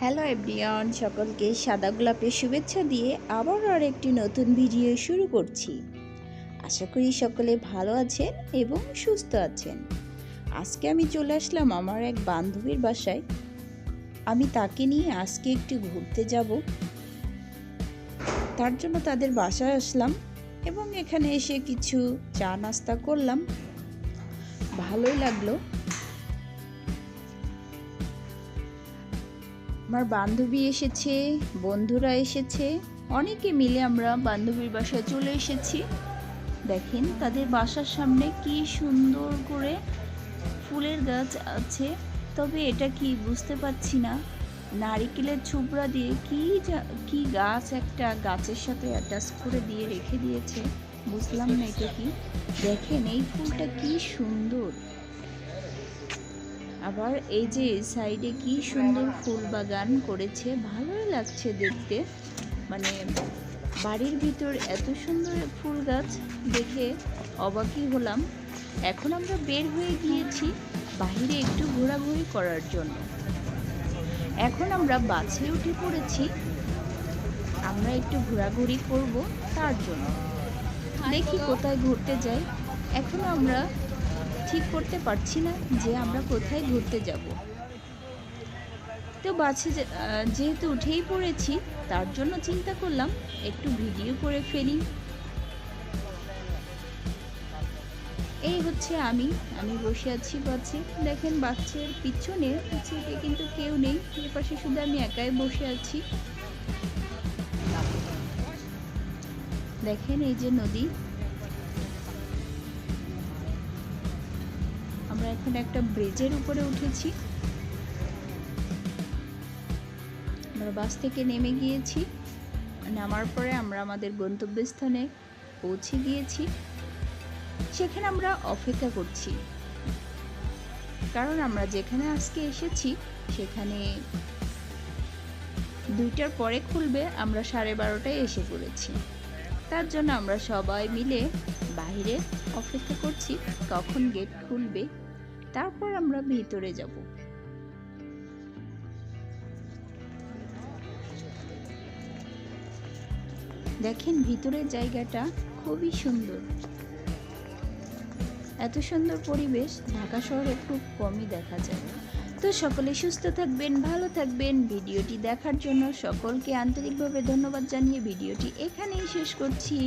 Hello everyone, সকলকে সাদা গোলাপের শুভেচ্ছা দিয়ে আবার আর একটি নতুন ভিডিও শুরু করছি। আশা করি সকলে ভালো আছেন এবং সুস্থ আছেন। আজকে আমি চলে আসলাম আমার এক বান্ধবীর বাসায়। আমি তাকে নিয়ে আজকে একটু ঘুরতে যাব। তার জন্য তাদের বাসায় আসলাম এবং এখানে এসে কিছু চা নাস্তা করলাম। ভালোই লাগল। আমার বান্ধবী এসেছে, বন্ধুরা এসেছে, অনেকে মিলে আমরা বান্ধবীর বাসায় চলে এসেছি। দেখেন তাদের বাসার সামনে কি সুন্দর করে ফুলের গাছ আছে, তবে এটা কি বুঝতে পারছি না। নারিকেলের ছুবড়া দিয়ে কি কি গাছ একটা গাছের সাথে অ্যাটাচ করে দিয়ে রেখে দিয়েছে, বুঝলাম না এটা কি। দেখেন এই ফুলটা কি সুন্দর। আবার এই যে সাইডে কি সুন্দর ফুল বাগান করেছে, ভালোই লাগছে দেখতে। মানে বাড়ির ভিতর এত সুন্দর ফুল গাছ দেখে অবাকই হলাম। এখন আমরা বের হয়ে গিয়েছি বাইরে একটু ঘোরাঘুরি করার জন্য। এখন আমরা বাসে উঠে পড়েছি। আমরা একটু ঘোরাঘুরি করব তার জন্য। দেখি কোথায় ঘুরতে যাই। এখনও আমরা ঠিক করতে পারছি না যে আমরা কোথায় ঘুরতে যাব। তো বাসে যেহেতু উঠেই পড়েছি, তার জন্য চিন্তা করলাম একটু ভিডিও করে ফেলি। এই হচ্ছে আমি আমি বসে আছি বাসে। দেখেন বাচ্চার পিছনে পিছিয়ে কিন্তু কেউ নেই। এ পাশে শুধু আমি একাই বসে আছি। দেখেন এই যে নদী। এখন একটা ব্রিজের উপরে উঠেছি। আমরা বাস থেকে নেমে গিয়েছি। নামার পরে আমরা আমাদের গন্তব্যস্থানে পৌঁছে গিয়েছি। সেখানে আমরা অপেক্ষা করছি। কারণ আমরা যেখানে আজকে এসেছি, সেখানে দুইটার পরে খুলবে, আমরা সাড়ে বারোটায় এসে পড়েছি। তার জন্য আমরা সবাই মিলে বাইরে অপেক্ষা করছি, কখন গেট খুলবে তারপর আমরা ভিতরে যাব। দেখেন ভিতরের জায়গাটা খুবই সুন্দর। এত সুন্দর পরিবেশ ঢাকা শহরে খুব কমই দেখা যায়। তো সকলে সুস্থ থাকবেন, ভালো থাকবেন। ভিডিওটি দেখার জন্য সকলকে আন্তরিকভাবে ধন্যবাদ জানিয়ে ভিডিওটি এখানেই শেষ করছি।